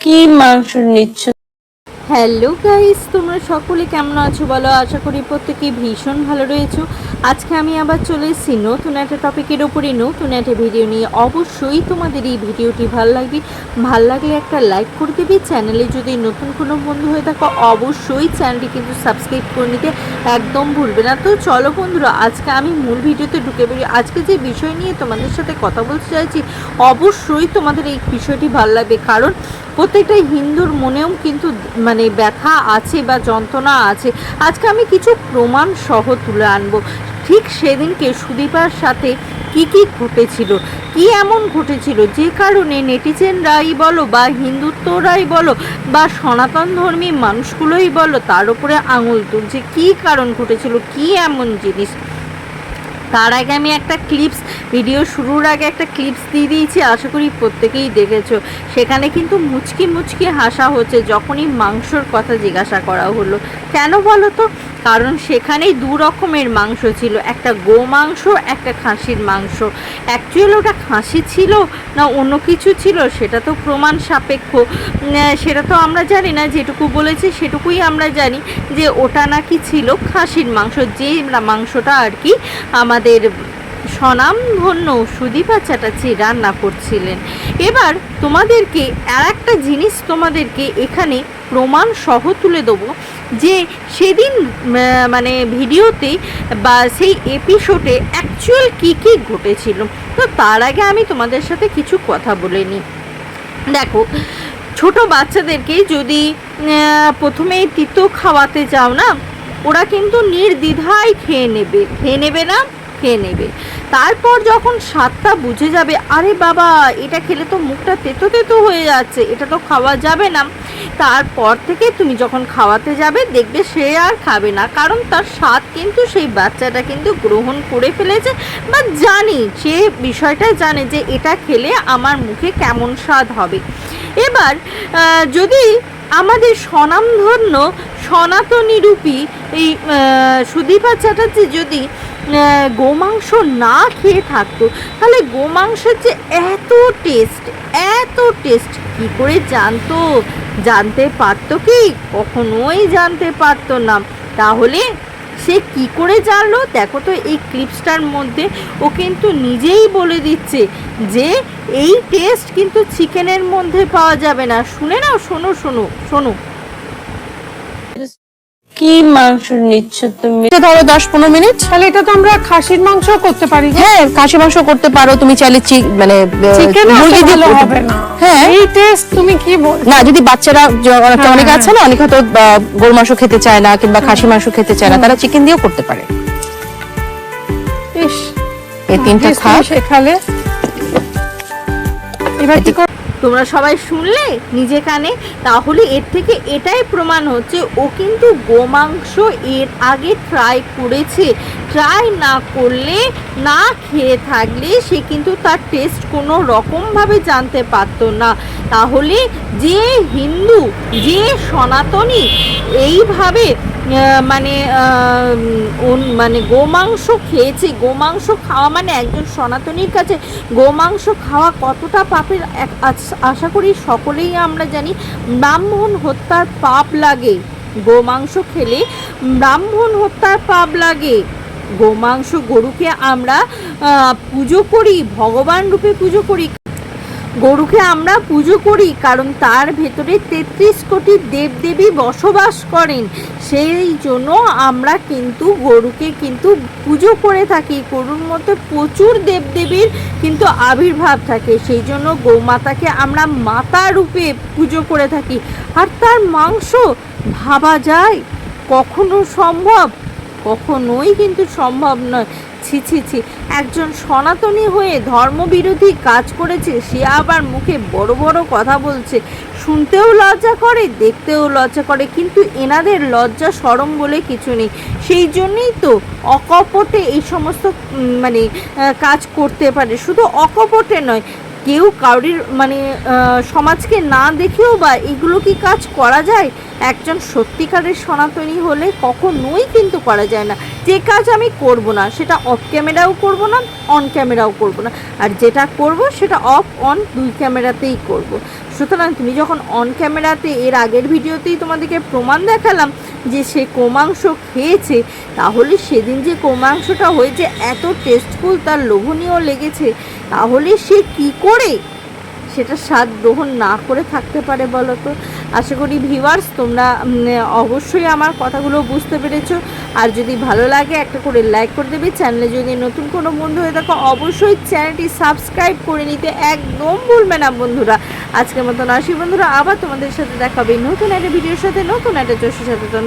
কি মাংস নিচ্ছ হ্যালো গাইস, তোমরা সকলে কেমন আছো বলো? আশা করি প্রত্যেকে ভীষণ ভালো রয়েছো। আজকে আমি আবার চলে এসেছি নতুন একটা টপিকের ওপরে নতুন একটা ভিডিও নিয়ে অবশ্যই তোমাদের এই ভিডিওটি ভালো লাগবে। ভালো লাগলে একটা লাইক করে দেবে। চ্যানেলে যদি নতুন কোনো বন্ধু হয়ে থাকো, অবশ্যই চ্যানেলটি কিন্তু সাবস্ক্রাইব করে নিতে একদম ভুলবে না। তো চলো বন্ধুরা, আজকে আমি মূল ভিডিওতে ঢুকে পড়ি। আজকে যে বিষয় নিয়ে তোমাদের সাথে কথা বলতে চাইছি, অবশ্যই তোমাদের এই বিষয়টি ভালো লাগবে। কারণ প্রত্যেকটা হিন্দুর মনেও কিন্তু মানে ব্যথা আছে বা যন্ত্রণা আছে, আজকে আমি কিছু প্রমাণ সহ তুলে আনব। ঠিক সেদিনকে সুদীপার সাথে কি কি ঘটেছিল, কি এমন ঘটেছিল? যে কারণে নেটিজেনরাই বলো বা হিন্দুত্বরাই বলো বা সনাতন ধর্মী মানুষগুলোই বলো, তার উপরে আঙুল তুলছে। কি কারণ ঘটেছিল, কি এমন জিনিস? তার আগে আমি একটা ক্লিপস ভিডিও শুরুর আগে একটা ক্লিপস দিয়ে দিয়েছি, আশা করি প্রত্যেকেই দেখেছ। সেখানে কিন্তু মুচকি মুচকি হাসা হচ্ছে, যখনই মাংসর কথা জিজ্ঞাসা করা হলো। কেন বলো তো? কারণ সেখানেই দু রকমের মাংস ছিল। একটা গো মাংস একটা খাসির মাংস। অ্যাকচুয়ালি ওটা খাসি ছিল না অন্য কিছু ছিল সেটা তো প্রমাণ সাপেক্ষ। সেটা তো আমরা জানি না, যেটুকু বলেছে সেটুকুই আমরা জানি যে ওটা নাকি ছিল খাসির মাংস। যে মাংসটা আর কি আমাদের স্বনামধন্য সুদীপা চ্যাটার্জি রান্না করছিলেন। এবার তোমাদেরকে আর একটা জিনিস তোমাদেরকে এখানে প্রমাণ সহ তুলে দেবো যে সেদিন মানে ভিডিওতে বা সেই এপিসোডে অ্যাকচুয়াল কী কী ঘটেছিল। তো তার আগে আমি তোমাদের সাথে কিছু কথা বলে নিই। দেখো ছোট বাচ্চাদেরকে যদি আহ, প্রথমেই তিতো খাওয়াতে যাও না ওরা কিন্তু নির্দ্বিধায় খেয়ে নেবে। খেয়ে নেবে না খেয়ে নেবে। তারপর যখন স্বাদটা বুঝে যাবে, আরে বাবা, এটা খেলে তো মুখটা তেতো তেতো হয়ে যাচ্ছে, এটা তো খাওয়া যাবে না। তারপর থেকে তুমি যখন খাওয়াতে যাবে, দেখবে সে আর খাবে না, কারণ তার স্বাদ কিন্তু সেই বাচ্চাটা কিন্তু গ্রহণ করে ফেলেছে বা জানি, সে বিষয়টা জানে যে এটা খেলে আমার মুখে কেমন স্বাদ হবে। এবার যদি আমাদের স্বনামধন্য সনাতনী রূপী এই সুদীপা চ্যাটার্জি যদি গোমাংস না খেয়ে থাকতো। তাহলে গোমাংসের যে এত টেস্ট এত টেস্ট কি করে জানতো? জানতে পারতো কি? কখনোই জানতে পারতো না। তাহলে সে কি করে জানলো? দেখো তো এই ক্লিপসটার মধ্যে ও কিন্তু নিজেই বলে দিচ্ছে যে এই টেস্ট কিন্তু চিকেনের মধ্যে পাওয়া যাবে না। শুনে নাও, শোনো শোনো শোনো। কি মাংস নিচ্ছ তুমি? এটা ধরো দশ পনেরো মিনিট। তাহলে এটা তো আমরা খাসির মাংস করতে পারি। হ্যাঁ খাসি মাংস করতে পারো। তুমি চাইলে মানে মুরগি করতে হবে না। হ্যাঁ। এই টেস্ট তুমি কি বল? না যদি বাচ্চারা য- অনেকে হ্যাঁ, হ্যাঁ। আছে না অনেক হয়তো আহ, মাংস খেতে চায় না কিংবা খাসি মাংস খেতে চায় না তারা চিকেন দিয়েও করতে পারে। এই তিনটা এবার কি তোমরা সবাই শুনলে নিজে কানে? তাহলে এর থেকে এটাই প্রমাণ হচ্ছে, ও কিন্তু গোমাংস এর আগে ট্রাই করেছে। ট্রাই না করলে, না খেয়ে থাকলে সে কিন্তু তার টেস্ট কোনো রকমভাবে জানতে পারতো না। তাহলে যে হিন্দু, যে সনাতনী, এইভাবে মানে মানে গোমাংস খেয়েছে। গোমাংস খাওয়া মানে একজন সনাতনীর কাছে গোমাংস খাওয়া কতটা পাপের আশা করি সকলেই আমরা জানি, ব্রাহ্মণ হত্যার পাপ লাগে। গোমাংস খেলে ব্রাহ্মণ হত্যার পাপ লাগে। গোমাংস গরুকে আমরা পুজো করি, ভগবান রূপে পুজো করি। গরুকে আমরা পুজো করি, কারণ তার ভেতরে তেত্রিশ কোটি দেবদেবী বসবাস করেন। সেই জন্য আমরা কিন্তু গরুকে কিন্তু পুজো করে থাকি। গরুর মধ্যে প্রচুর দেবদেবীর কিন্তু আবির্ভাব থাকে। সেই জন্য গৌমাতাকে আমরা মাতা রূপে পুজো করে থাকি। আর তার মাংস ভাবা যায়? কখনো সম্ভব? কখনোই কিন্তু সম্ভব নয়। ছি ছি ছি। একজন সনাতনী হয়ে ধর্মবিরোধী কাজ করেছে, সে আবার মুখে বড় বড় কথা বলছে। শুনতেও লজ্জা করে, দেখতেও লজ্জা করে, কিন্তু এনাদের লজ্জা সরম বলে কিছু নেই। সেই জন্যই তো অকপটে এই সমস্ত মানে কাজ করতে পারে। শুধু অকপটে নয় কেউ কারোর মানে সমাজকে না দেখেও বা এগুলো কি কাজ করা যায়? একজন সত্যিকারের সনাতনী হলে কখনোই কিন্তু করা যায় না। যে কাজ আমি করব না, সেটা অফ ক্যামেরাও করব না অন ক্যামেরাও করব না। আর যেটা করব, সেটা অফ অন দুই ক্যামেরাতেই করব। সুতরাং তুমি যখন অন ক্যামেরাতে এর আগের ভিডিওতেই তোমাদেরকে প্রমাণ দেখালাম যে সে কোমাংস খেয়েছে, তাহলে সেদিন যে কোমাংসটা হয়েছে, এত টেস্টফুল তার লোভনীয় লেগেছে, তাহলে সে কি করে? সেটা স্বাদ গ্রহণ না করে থাকতে পারে বলো তো আশা করি ভিউয়ার্স তোমরা অবশ্যই আমার কথাগুলো বুঝতে পেরেছ। আর যদি ভালো লাগে, একটা করে লাইক করে দেবে। চ্যানেলে যদি নতুন কোনো বন্ধু হয়ে থাকো, অবশ্যই চ্যানেলটি সাবস্ক্রাইব করে নিতে একদম ভুলবে না, বন্ধুরা। আজকের মতন আসি বন্ধুরা, আবার তোমাদের সাথে দেখাবে নতুন একটা ভিডিওর সাথে, নতুন একটা চোষের সাথে। তখন